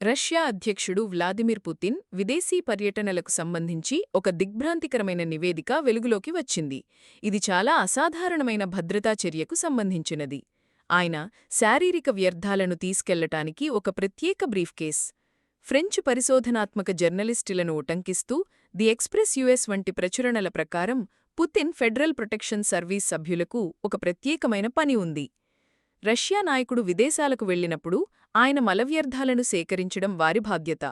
Russia అధ్యక్షుడు Vladimir Putin విదేశీ పర్యటనలకు సంబంధించి ఒక దిగ్భ్రాంతికరమైన నివేదిక వెలుగులోకి వచ్చింది. ఇది చాలా అసాధారణమైన భద్రతా చర్యకు సంబంధించినది. ఆయన శారీరక వ్యర్థాలను తీసుకెళ్ళటానికి ఒక ప్రత్యేక బ్రీఫ్కేస్ ఫ్రెంచ్ పరిశోధనాత్మక జర్నలిస్టులను ఉటంకిస్తూ ది ఎక్స్ప్రెస్ యుఎస్ వంటి ప్రచురణల ప్రకారం పుతిన్ ఫెడరల్ ప్రొటెక్షన్ సర్వీస్ సభ్యులకు ఒక ప్రత్యేకమైన పని ఉంది. రష్యా నాయకుడు విదేశాలకు వెళ్ళినప్పుడు ఆయన మలవ్యర్థాలను సేకరించడం వారి బాధ్యత.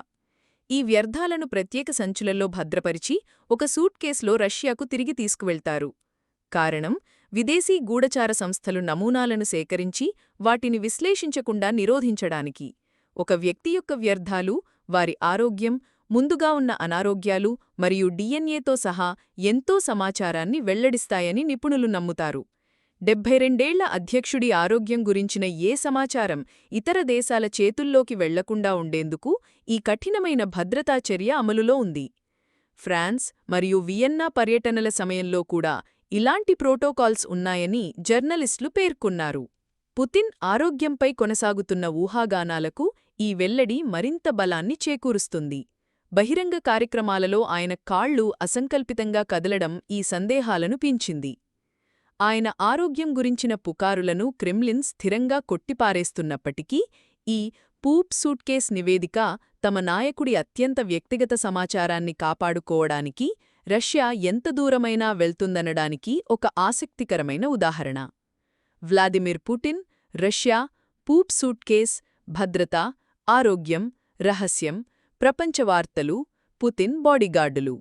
ఈ వ్యర్థాలను ప్రత్యేక సంచులలో భద్రపరిచి ఒక సూట్ కేసులో రష్యాకు తిరిగి తీసుకువెళ్తారు. కారణం విదేశీ గూఢచార సంస్థలు నమూనాలను సేకరించి వాటిని విశ్లేషించకుండా నిరోధించడానికి. ఒక వ్యక్తి యొక్క వ్యర్థాలు వారి ఆరోగ్యం ముందుగా ఉన్న అనారోగ్యాలు మరియు డిఎన్ఏతో సహా ఎంతో సమాచారాన్ని వెల్లడిస్తాయని నిపుణులు నమ్ముతారు. డెబ్బై రెండేళ్ళ అధ్యక్షుడి ఆరోగ్యం గురించిన ఏ సమాచారం ఇతర దేశాల చేతుల్లోకి వెళ్ళకుండా ఉండేందుకు ఈ కఠినమైన భద్రతా చర్య అమలులో ఉంది. ఫ్రాన్స్ మరియు వియన్నా పర్యటనల సమయంలో కూడా ఇలాంటి ప్రోటోకాల్స్ ఉన్నాయని జర్నలిస్టులు పేర్కొన్నారు. పుతిన్ ఆరోగ్యంపై కొనసాగుతున్న ఊహాగానాలకు ఈ వెల్లడి మరింత బలాన్ని చేకూరుస్తుంది. బహిరంగ కార్యక్రమాలలో ఆయన కాళ్ళు అసంకల్పితంగా కదలడం ఈ సందేహాలను పించింది. ఆయన ఆరోగ్యం గురించిన పుకారులను క్రెమ్లిన్ స్థిరంగా కొట్టిపారేస్తున్నప్పటికీ ఈ పూప్ సూట్కేస్ నివేదిక తమ నాయకుడి అత్యంత వ్యక్తిగత సమాచారాన్ని కాపాడుకోవడానికి రష్యా ఎంత దూరమైనా వెళ్తుందనడానికి ఒక ఆసక్తికరమైన ఉదాహరణ. Vladimir Putin Russia poop suitcase భద్రత ఆరోగ్యం రహస్యం ప్రపంచవార్తలు పుతిన్ బాడీగార్డులు.